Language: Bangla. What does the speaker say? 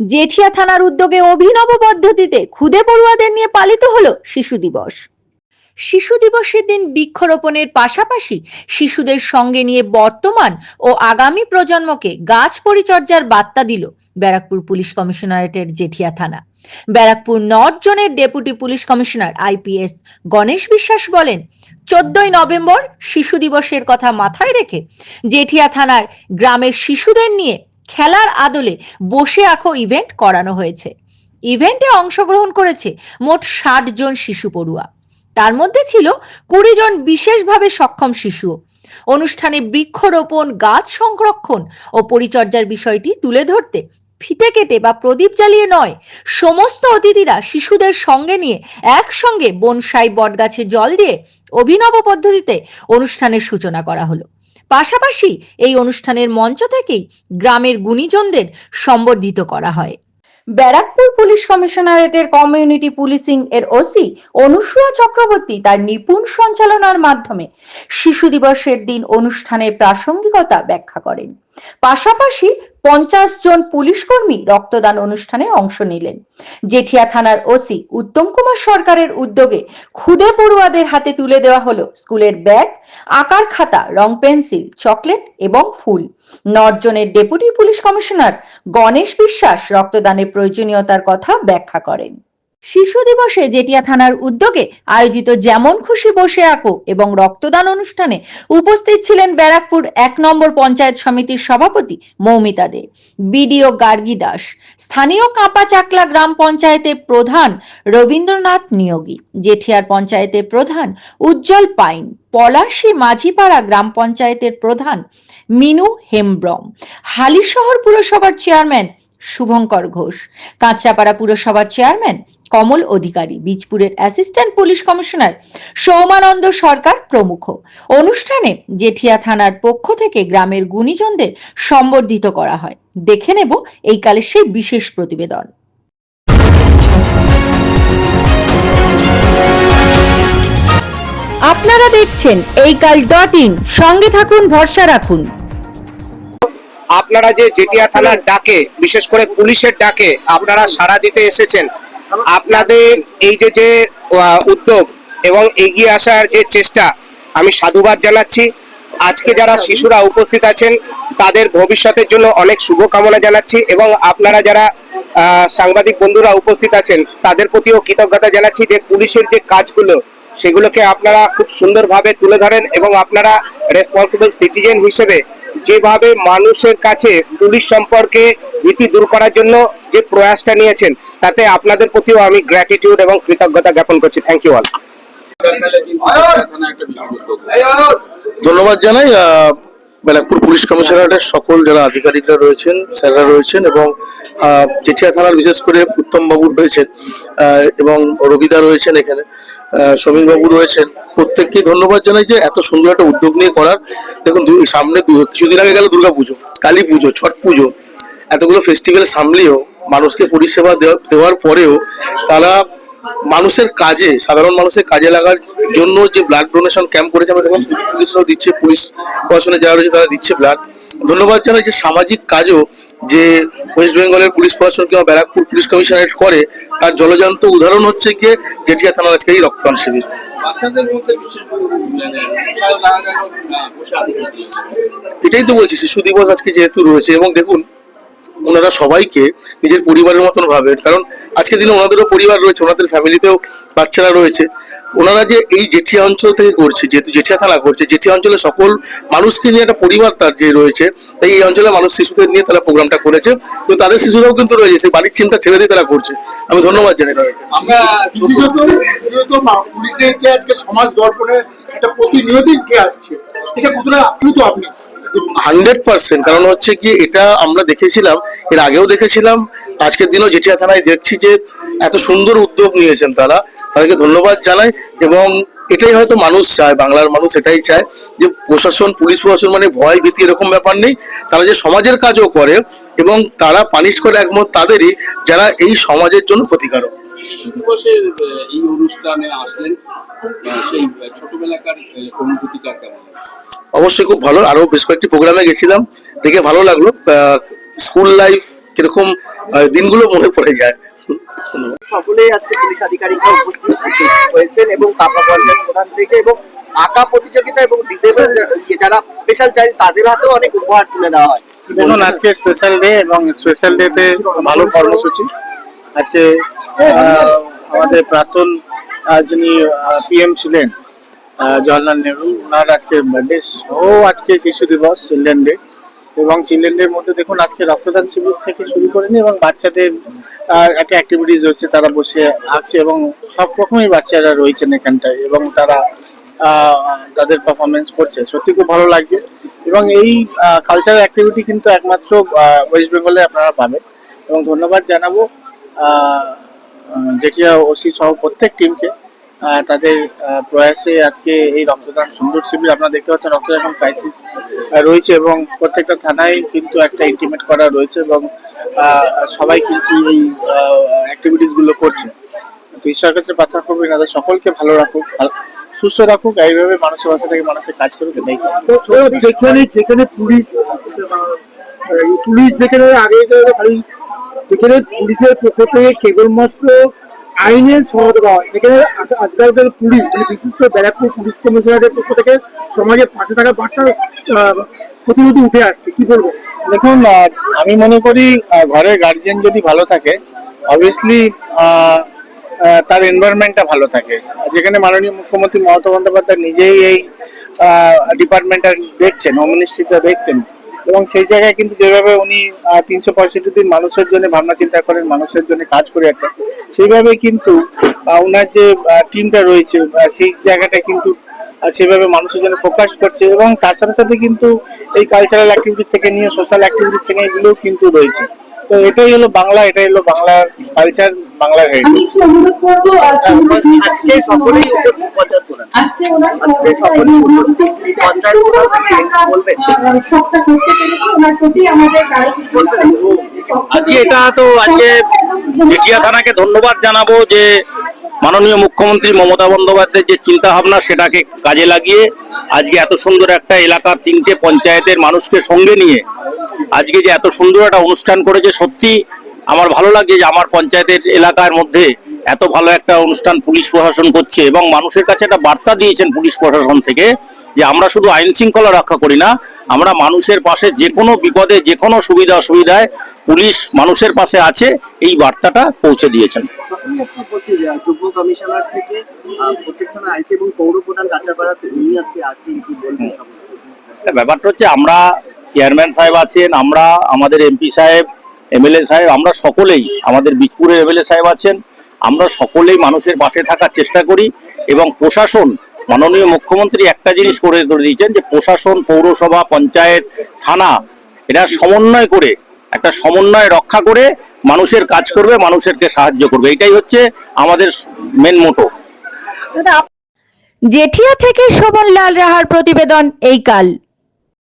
জেঠিয়া থানার উদ্যোগে অভিনব পদ্ধতিতে খুদে পড়ুয়াদের নিয়ে পালিত হলো শিশু দিবস। শিশু দিবসের দিন বৃক্ষরোপণের পাশাপাশি শিশুদের সঙ্গে নিয়ে বর্তমান ও আগামী প্রজন্মকে গাছ পরিচর্যার বার্তা দিল ব্যারাকপুর পুলিশ কমিশনারেটের জেঠিয়া থানা। ব্যারাকপুর নর্থ জোনের deputy police commissioner IPS Ganesh Biswas বলেন, চোদ্দই নভেম্বর শিশু দিবসের কথা মাথায় রেখে জেঠিয়া থানার গ্রামের শিশুদের নিয়ে খেলার আদলে বসে আঁকো ইভেন্ট করানো হয়েছে। ইভেন্টে অংশগ্রহণ করেছে মোট ষাট জন শিশু পড়ুয়া। তার মধ্যে ছিল কুড়ি জন বিশেষভাবে সক্ষম শিশু অনুষ্ঠানে বৃক্ষরোপণ, গাছ সংরক্ষণ ও পরিচর্যার বিষয়টি তুলে ধরতে ফিতে কেটে বা প্রদীপ জ্বালিয়ে নয়, সমস্ত অতিথিরা শিশুদের সঙ্গে নিয়ে একসঙ্গে বনসাই বটগাছে জল দিয়ে অভিনব পদ্ধতিতে অনুষ্ঠানের সূচনা করা হলো। পাশাপাশি এই অনুষ্ঠানের মঞ্চ থেকেই গ্রামের গুণীজনদের সম্বর্ধিত করা হয়। ব্যারাকপুর পুলিশ কমিশনারেটের কমিউনিটি পুলিশিং এর ওসি অনুসুয়া চক্রবর্তী তার নিপুণ সঞ্চালনার মাধ্যমে শিশু দিবসের দিন অনুষ্ঠানের প্রাসঙ্গিকতা ব্যাখ্যা করেন। পাশাপাশি পঞ্চাশ জন পুলিশ কর্মী রক্তদান অনুষ্ঠানে অংশ নিলেন। জেঠিয়া থানার ওসি উত্তম কুমার সরকারের উদ্যোগে খুদে পড়ুয়াদের হাতে তুলে দেওয়া হলো স্কুলের ব্যাগ, আকার খাতা, রং পেন্সিল, চকলেট এবং ফুল। নর্জনের deputy police commissioner Ganesh Biswas রক্তদানের প্রয়োজনীয়তার কথা ব্যাখ্যা করেন। শিশু দিবসে জেটিয়া থানার উদ্যোগে আয়োজিত যেমন খুশি বসে আঁকো এবং রক্তদান অনুষ্ঠানে উপস্থিত ছিলেন ব্যারাকপুর এক নম্বর পঞ্চায়েত সমিতির সভাপতি মৌমিতা দে, বিডিও গার্গী দাস, স্থানীয় কাঁপা চাকলা গ্রাম পঞ্চায়েতের প্রধান রবীন্দ্রনাথ নিয়োগী, জেঠিয়ার পঞ্চায়েতের প্রধান উজ্জ্বল পাইন, পলাশী মাঝিপাড়া গ্রাম পঞ্চায়েতের প্রধান মিনু হেমব্রম, হালিশহর পুরসভার চেয়ারম্যান শুভঙ্কর ঘোষ, কাঁচরাপাড়া পুরসভার chairman Kamal Adhikari, বীজপুরের assistant police commissioner Soumananda Sarkar প্রমুখ। অনুষ্ঠানে জেঠিয়া থানার পক্ষ থেকে গ্রামের গুণীজনদের সম্বর্ধিত করা হয়। দেখে নেব এই কালের সেই বিশেষ প্রতিবেদন। আপনারা দেখছেন এই কাল ডট ইন। সঙ্গে থাকুন, ভরসা রাখুন। আপনারা যে জেটিয়া থানার ডাকে, বিশেষ করে পুলিশের ডাকে, আপনারা সাড়া দিতে এসেছেন। আপনাদের এই যে যে উদ্যোগ এবং এগিয়ে আসার যে চেষ্টা, আমি সাধুবাদ জানাচ্ছি। আজকে যারা শিশুরা উপস্থিত আছেন, তাদের ভবিষ্যতের জন্য অনেক শুভকামনা জানাচ্ছি এবং আপনারা যারা সাংবাদিক বন্ধুরা উপস্থিত আছেন, তাদের প্রতিও কৃতজ্ঞতা জানাচ্ছি যে পুলিশের যে কাজগুলো, সেগুলোকে আপনারা খুব সুন্দরভাবে তুলে ধরেন এবং আপনারা রেসপন্সিবল সিটিজেন হিসেবে যেভাবে মানুষের কাছে পুলিশ সম্পর্কে ভীতি দূর করার জন্য যে প্রয়াসটা নিয়েছেন তাতে আপনাদের প্রতিও আমি গ্র্যাটিটিউড এবং কৃতজ্ঞতা জ্ঞাপন করছি। থ্যাংক ইউ অল ধন্যবাদ জানাই আহ, ব্যারাকপুর পুলিশ কমিশনারেটের সকল যারা আধিকারিকরা রয়েছেন স্যাররা রয়েছেন এবং জেঠিয়া থানার বিশেষ করে উত্তম বাবু রয়েছেন এবং রবিদা রয়েছেন এখানে সমীর বাবু রয়েছেন। প্রত্যেককেই ধন্যবাদ জানাই যে এত সুন্দর একটা উদ্যোগ নিয়ে করার। দেখুন সামনে কিছুদিন আগে গেল দুর্গা পুজো কালী পুজো ছট পুজো এতগুলো ফেস্টিভ্যাল সামলেও মানুষকে পরিষেবা দেওয়া- দেওয়ার পরেও তারা মানুষের কাজে সাধারণ মানুষের কাজে লাগার জন্য যে ব্লাড ডোনেশন ক্যাম্প করেছে আমরা দেখলাম পুলিশরাও দিচ্ছে পুলিশ প্রশাসনে যারা রয়েছে তারা দিচ্ছে ব্লাড ধন্যবাদ জানাই যে সামাজিক কাজও যে ওয়েস্ট বেঙ্গলের পুলিশ প্রশাসন কিংবা ব্যারাকপুর পুলিশ কমিশনারেট করে তার জলজান্ত উদাহরণ হচ্ছে গিয়ে জেঠিয়া থানার আজকে এই রক্তদান শিবির। এটাই তো বলছি শিশু দিবস আজকে যেহেতু রয়েছে এবং দেখুন ওনারা সবাইকে নিজের পরিবারের মতন ভাবেন। কারণ আজকে দিনে ওনাদেরও পরিবার রয়েছে ওনাদের ফ্যামিলিতেও বাচ্চারা রয়েছে। ওনারা যে এই জেঠিয়া অঞ্চল থেকে করছে যেহেতু জেঠিয়া থানা করছে জেঠিয়া অঞ্চলে সকল মানুষকে নিয়ে একটা পরিবার তার যে রয়েছে তাই এই অঞ্চলে মানুষ শিশুদের নিয়ে তারা প্রোগ্রামটা করেছে। কিন্তু তাদের শিশুরাও কিন্তু রয়েছে সেই বাড়ির চিন্তা ছেড়ে দিয়ে তারা করছে। আমি ধন্যবাদ জানাই তাদেরকে। আমরা পুলিশের যে আজকে সমাজ দর্পণের একটা প্রতিনিয়তি আসছে এটা কতটা আপ্লুত আপনি হান্ড্রেড পার্সেন্ট, কারণ হচ্ছে কি এটা আমরা দেখেছিলাম, এর আগেও দেখেছিলাম, আজকের দিনও জেঠিয়া থানায় দেখছি যে এত সুন্দর উদ্যোগ নিয়েছেন তারা, তাদেরকে ধন্যবাদ জানাই, এবং এটাই হয়তো মানুষ চায়, বাংলার মানুষ এটাই চায়, যে প্রশাসন, পুলিশ প্রশাসন মানে ভয় ভীতি এরকম ব্যাপার নেই, তারা যে সমাজের কাজও করে, এবং তারা পানিশ করে একমত তাদেরই যারা এই সমাজের জন্য ক্ষতিকারক এই অনুষ্ঠানে আসলেন সেই ছোটবেলাকার অনুভূতিটা কেমন? অবশ্যই খুব ভালো। আরও বেশ কয়েকটি প্রোগ্রামে গেছিলাম। দেখে ভালো লাগল। স্কুল লাইফ কীরকম দিনগুলো মনে পড়ে যায়। সকলেই আজকে পুলিশ আধিকারিকরা উপস্থিত হয়েছেন এবং কাপা পঞ্চায়েত প্রধান থেকে এবং আঁকা প্রতিযোগিতা এবং ডিসেবল যারা স্পেশাল চাইল্ড তাদের হাতেও অনেক উপহার তুলে দেওয়া হয়। দেখুন আজকে স্পেশাল ডে এবং স্পেশাল ডেতে ভালো কর্মসূচি। আজকে আমাদের প্রাক্তন যিনি পিএম ছিলেন জওয়াহরলাল নেহরু। ওনার আজকে বার্থডে ও আজকে শিশু দিবস চিলড্রেন ডে এবং চিলড্রেন ডের মধ্যে দেখুন, আজকে রক্তদান শিবির থেকে শুরু করে নিয়ে এবং বাচ্চাদের একটা অ্যাক্টিভিটিস রয়েছে, তারা বসে আছে এবং সব রকমই বাচ্চারা রয়েছেন এখানটায় এবং তারা তাদের পারফরমেন্স করছে। সত্যি খুব ভালো লাগছে। এবং এই কালচারাল অ্যাক্টিভিটি কিন্তু একমাত্র ওয়েস্ট বেঙ্গলে আপনারা পাবেন। এবং ধন্যবাদ জানাব জেঠিয়া ওসি সহ প্রত্যেক টিমকে তাদের প্রয়াসে আজকে এই রক্তদান সুন্দর শিবির আপনারা দেখতে পাচ্ছেন রক্তদান ক্রাইসিস রয়েছে এবং প্রত্যেকটা থানায় কিন্তু একটা ইন্টিমেট করা রয়েছে এবং সবাই কিন্তু এই অ্যাক্টিভিটিসগুলো করছে। তো ঈশ্বরের কাছে প্রার্থনা করব এনাদের সকলকে ভালো রাখুক সুস্থ রাখুক, এইভাবে মানুষের পাশে থেকে মানুষের কাজ করুক, এটাই যেখানে যেখানে পুলিশ পুলিশ যেখানে আগে যেখানে পুলিশের পক্ষ থেকে কেবলমাত্র আইনের সহায়তা দেওয়া সেখানে আজকালকার পুলিশ মানে বিশেষ করে ব্যারাকপুর পুলিশ কমিশনারের পক্ষ থেকে সমাজের পাশে থাকার বার্তা প্রতিনিধি উঠে আসছে। কি বলব? দেখুন আমি মনে করি ঘরের গার্জিয়ান যদি ভালো থাকে অবভিয়াসলি তার এনভায়রনমেন্টটা ভালো থাকে। যেখানে মাননীয় মুখ্যমন্ত্রী মমতা বন্দ্যোপাধ্যায় নিজেই এই ডিপার্টমেন্টটা দেখছেন হোম মিনিস্ট্রিটা দেখছেন। এবং সেই জায়গায় কিন্তু যেভাবে উনি তিনশো পঁয়ষট্টি দিন মানুষের জন্য ভাবনা চিন্তা করেন মানুষের জন্য কাজ করে যাচ্ছেন সেইভাবে কিন্তু ওনার যে টিমটা রয়েছে সেই জায়গাটা কিন্তু সেভাবে মানুষের জন্য ফোকাস করছে এবং তার সাথে সাথে কিন্তু এই কালচারাল অ্যাক্টিভিটিস থেকে নিয়ে সোশ্যাল অ্যাক্টিভিটিস থেকে এগুলোও কিন্তু রয়েছে। তো এটাই হলো বাংলা এটাই হলো বাংলার কালচার বাংলার হেরিটেজ আজকে সকলেই আজকে ওনার আজকে সকলেই উপস্থিত পঞ্চায়েত প্রধান বলবেন। সবটা করতে পেরেছি। ওনার প্রতি আমাদের আজকে এটা তো আজকে জেঠিয়া থানাকে ধন্যবাদ জানাব যে মাননীয় মুখ্যমন্ত্রী মমতা বন্দ্যোপাধ্যায়ের যে চিন্তা ভাবনা সেটাকে কাজে লাগিয়ে আজকে এত সুন্দর একটা এলাকার তিনটে পঞ্চায়েতের মানুষকে সঙ্গে নিয়ে আজকে যে এত সুন্দর একটা অনুষ্ঠান করেছে সত্যি আমার ভালো লাগছে যে আমার পঞ্চায়েতের এলাকার মধ্যে এত ভালো একটা অনুষ্ঠান পুলিশ প্রশাসন করছে এবং মানুষের কাছে একটা বার্তা দিয়েছেন পুলিশ প্রশাসন থেকে যে আমরা শুধু আইন শৃঙ্খলা রক্ষা করি না আমরা মানুষের পাশে যে কোনো বিপদে যে কোনো সুবিধা অসুবিধায় পুলিশ মানুষের পাশে আছে এই বার্তাটা পৌঁছে দিয়েছেন। ব্যাপারটা হচ্ছে আমরা চেয়ারম্যান সাহেব আছেন আমরা আমাদের এমপি সাহেব এমএলএ সাহেব আমরা সকলেই আমাদের বীজপুরের এমএলএ সাহেব আছেন আমরা সকলেই মানুষের পাশে থাকার চেষ্টা করি এবং প্রশাসন মাননীয় মুখ্যমন্ত্রী একটা জিনিস করে করে দিয়েছেন যে প্রশাসন পৌরসভা পঞ্চায়েত থানা এরা সমন্বয় করে একটা সমন্বয় রক্ষা করে মানুষের কাজ করবে মানুষেরকে সাহায্য করবে। এটাই হচ্ছে আমাদের মেন মোটো জেঠিয়া থেকে শোভন লাল রাহার প্রতিবেদন এই কাল।